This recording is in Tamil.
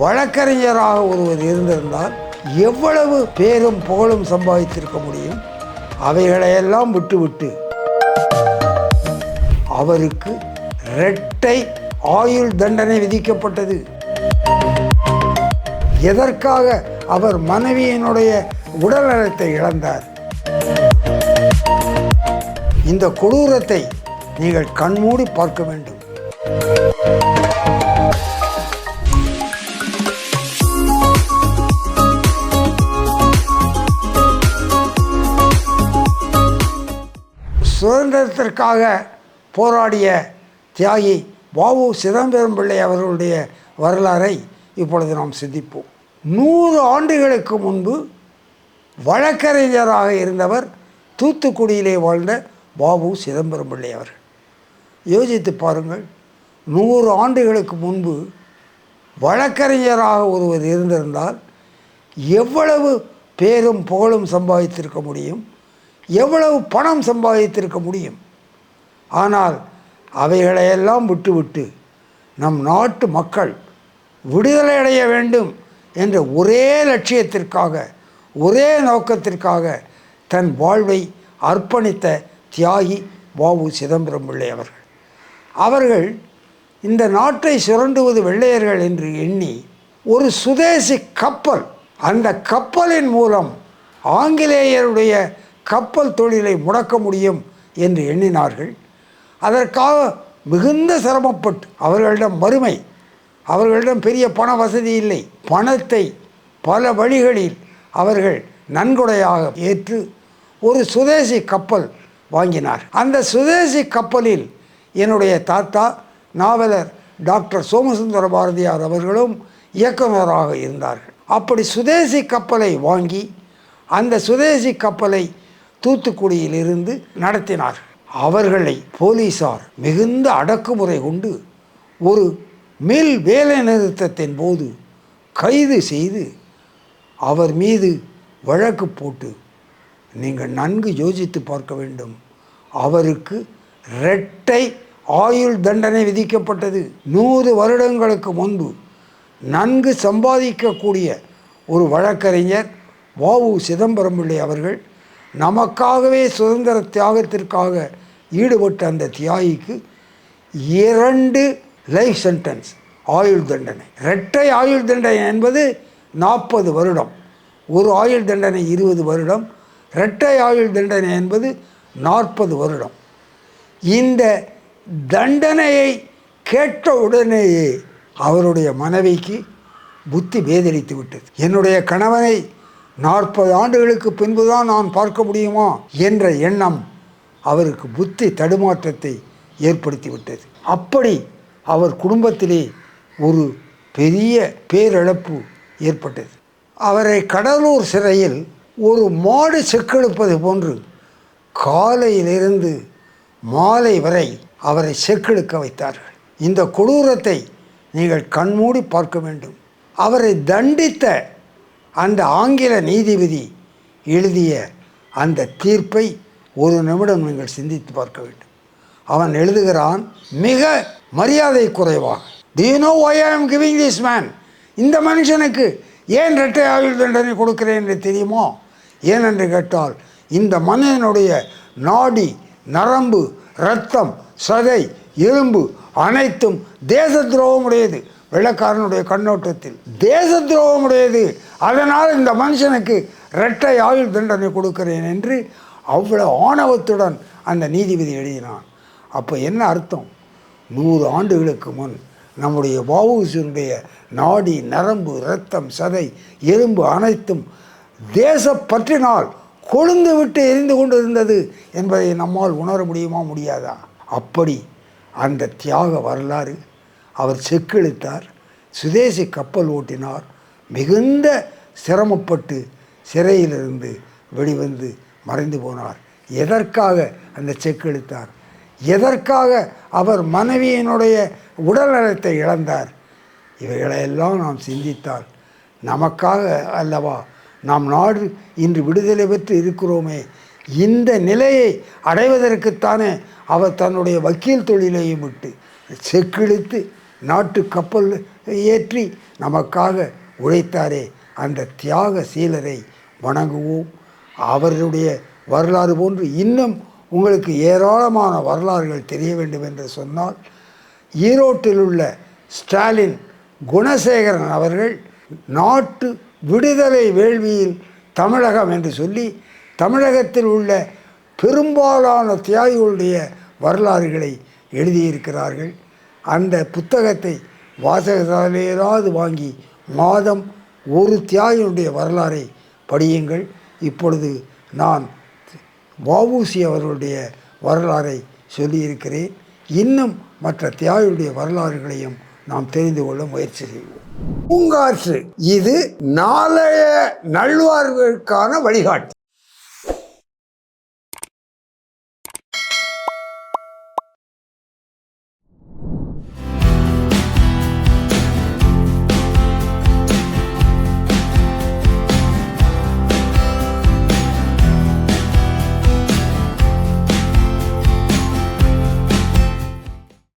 வழக்கறிஞராக ஒருவர் இருந்திருந்தால் எவ்வளவு பேரும் புகழும் சம்பாதித்திருக்க முடியும்? அவைகளையெல்லாம் விட்டுவிட்டு. அவருக்கு இரட்டை ஆயுள் தண்டனை விதிக்கப்பட்டது. எதற்காக அவர் மனைவியினுடைய உடல்நலத்தை இழந்தார்? இந்த கொடூரத்தை நீங்கள் கண்மூடி பார்க்க வேண்டும். சுதந்திரத்திற்காக போராடிய தியாகி வாவு சிதம்பரம் பிள்ளை அவர்களுடைய வரலாறை இப்பொழுது நாம் சிந்திப்போம். நூறு ஆண்டுகளுக்கு முன்பு வழக்கறிஞராக இருந்தவர் தூத்துக்குடியிலே வாழ்ந்த வாவு சிதம்பரம் பிள்ளை அவர்கள். யோசித்து பாருங்கள் நூறு ஆண்டுகளுக்கு முன்பு வழக்கறிஞராக ஒருவர் இருந்திருந்தால் எவ்வளவு பேரும் புகழும் சம்பாதித்திருக்க முடியும்? எவ்வளவு பணம் சம்பாதித்திருக்க முடியும்? ஆனால் அவைகளையெல்லாம் விட்டுவிட்டு நம் நாட்டு மக்கள் விடுதலை அடைய வேண்டும் என்ற ஒரே லட்சியத்திற்காக ஒரே நோக்கத்திற்காக தன் வாழ்வை அர்ப்பணித்த தியாகி வாவு சிதம்பரம் பிள்ளை அவர்கள். அவர்கள் இந்த நாட்டை சுரண்டுவது வெள்ளையர்கள் என்று எண்ணி ஒரு சுதேசி கப்பல் அந்த கப்பலின் மூலம் ஆங்கிலேயருடைய கப்பல் தொழிலை முடக்க முடியும் என்று எண்ணினார்கள். அதற்காக மிகுந்த சிரமப்பட்டு அவர்களிடம் வறுமை அவர்களிடம் பெரிய பண வசதி இல்லை. பணத்தை பல வழிகளில் அவர்கள் நன்கொடையாக ஏற்று ஒரு சுதேசி கப்பல் வாங்கினார். அந்த சுதேசி கப்பலில் என்னுடைய தாத்தா நாவலர் டாக்டர் சோமசுந்தர பாரதியார் அவர்களும் இயக்குநராக இருந்தார்கள். அப்படி சுதேசி கப்பலை வாங்கி அந்த சுதேசி கப்பலை தூத்துக்குடியிலிருந்து நடத்தினார்கள் அவர்களை போலீசார் மிகுந்த அடக்குமுறை கொண்டு ஒரு மில் வேலை நிறுத்தத்தின் போது கைது செய்து அவர் மீது வழக்கு போட்டு நீங்கள் நன்கு யோசித்து பார்க்க வேண்டும். அவருக்கு இரட்டை ஆயுள் தண்டனை விதிக்கப்பட்டது. நூறு வருடங்களுக்கு முன்பு நன்கு சம்பாதிக்கக்கூடிய ஒரு வழக்கறிஞர் வாவு சிதம்பரம் பிள்ளை அவர்கள் நமக்காகவே சுதந்திர தியாகத்திற்காக ஈடுபட்ட அந்த தியாகிக்கு இரண்டு லைஃப் சென்டென்ஸ் ஆயுள் தண்டனை. இரட்டை ஆயுள் தண்டனை என்பது நாற்பது வருடம். ஒரு ஆயுள் தண்டனை இருபது வருடம். இரட்டை ஆயுள் தண்டனை என்பது நாற்பது வருடம். இந்த தண்டனையை கேட்ட உடனேயே அவருடைய மனைவிக்கு புத்தி வேதளித்து விட்டது. என்னுடைய கணவனை நாற்பது ஆண்டுகளுக்கு பின்புதான் நான் பார்க்க முடியுமா என்ற எண்ணம் அவருக்கு புத்தி தடுமாற்றத்தை ஏற்படுத்திவிட்டது. அப்படி அவர் குடும்பத்திலே ஒரு பெரிய பேரிழப்பு ஏற்பட்டது. அவரை கடலூர் சிறையில் ஒரு மாடு செக்கெடுப்பது போன்று காலையிலிருந்து மாலை வரை அவரை செக்கெடுக்க வைத்தார்கள். இந்த கொடூரத்தை நீங்கள் கண்மூடி பார்க்க வேண்டும். அவரை தண்டித்த அந்த ஆங்கில நீதிபதி எழுதிய அந்த தீர்ப்பை ஒரு நிமிடம் நீங்கள் சிந்தித்து பார்க்க வேண்டும். அவன் எழுதுகிறான் மிக மரியாதை குறைவாக do you know why giving this man இந்த மனுஷனுக்கு ஏன் இரட்டை ஆயுள் தண்டனை கொடுக்கிறேன் என்று தெரியுமோ? ஏனென்று கேட்டால் இந்த மனிதனுடைய நாடி நரம்பு இரத்தம் சதை எலும்பு அனைத்தும் தேச துரோகமுடையது. வெள்ளக்காரனுடைய கண்ணோட்டத்தில் தேச துரோகமுடையது. அதனால் இந்த மனுஷனுக்கு இரட்டை ஆயுள் தண்டனை கொடுக்கிறேன் என்று அவ்வளோ ஆணவத்துடன் அந்த நீதிபதி எழுதினான். அப்போ என்ன அர்த்தம்? நூறு ஆண்டுகளுக்கு முன் நம்முடைய வவுசினுடைய நாடி நரம்பு இரத்தம் சதை எலும்பு அனைத்தும் தேசப்பற்றினால் கொழுந்து விட்டு எரிந்து கொண்டிருந்தது என்பதை நம்மால் உணர முடியுமா முடியாதா? அப்படி அந்த தியாக வரலாறு. அவர் செக்கெழுத்தார் சுதேசி கப்பல் ஓட்டினார் மிகுந்த சிரமப்பட்டு சிறையிலிருந்து வெளிவந்து மறைந்து போனார். எதற்காக அந்த செக்கெழுத்தார் எதற்காக அவர் மனைவியினுடைய உடல்நலத்தை இழந்தார்? இவைகளையெல்லாம் நாம் சிந்தித்தால் நமக்காக அல்லவா? நாம் நாடு இன்று விடுதலை பெற்று இருக்கிறோமே. இந்த நிலையை அடைவதற்குத்தானே அவர் தன்னுடைய வக்கீல் தொழிலையும் விட்டு செக்கிழித்து நாட்டு கப்பல் ஏற்றி நமக்காக உழைத்தாரே அந்த தியாக சீலரை வணங்குவோம். அவருடைய வரலாறு போன்று இன்னும் உங்களுக்கு ஏராளமான வரலாறுகள் தெரிய வேண்டும் என்று சொன்னால் ஈரோட்டில் உள்ள ஸ்டாலின் குணசேகரன் அவர்கள் நாட்டு விடுதலை வேள்வியில் தமிழகம் என்று சொல்லி தமிழகத்தில் உள்ள பெரும்பாலான தியாகிகளுடைய வரலாறுகளை எழுதியிருக்கிறார்கள். அந்த புத்தகத்தை வாசகசாலையிலாவது வாங்கி மாதம் ஒரு தியாகியுடைய வரலாறை படியுங்கள். இப்பொழுது நான் வவுசி அவர்களுடைய வரலாறை சொல்லியிருக்கிறேன். இன்னும் மற்ற தியாகியுடைய வரலாறுகளையும் நாம் தெரிந்து கொள்ள முயற்சி செய்வோம். பூங்காற்று இது நாளைய நல்வாழ்வுக்கான வழிகாட்டு.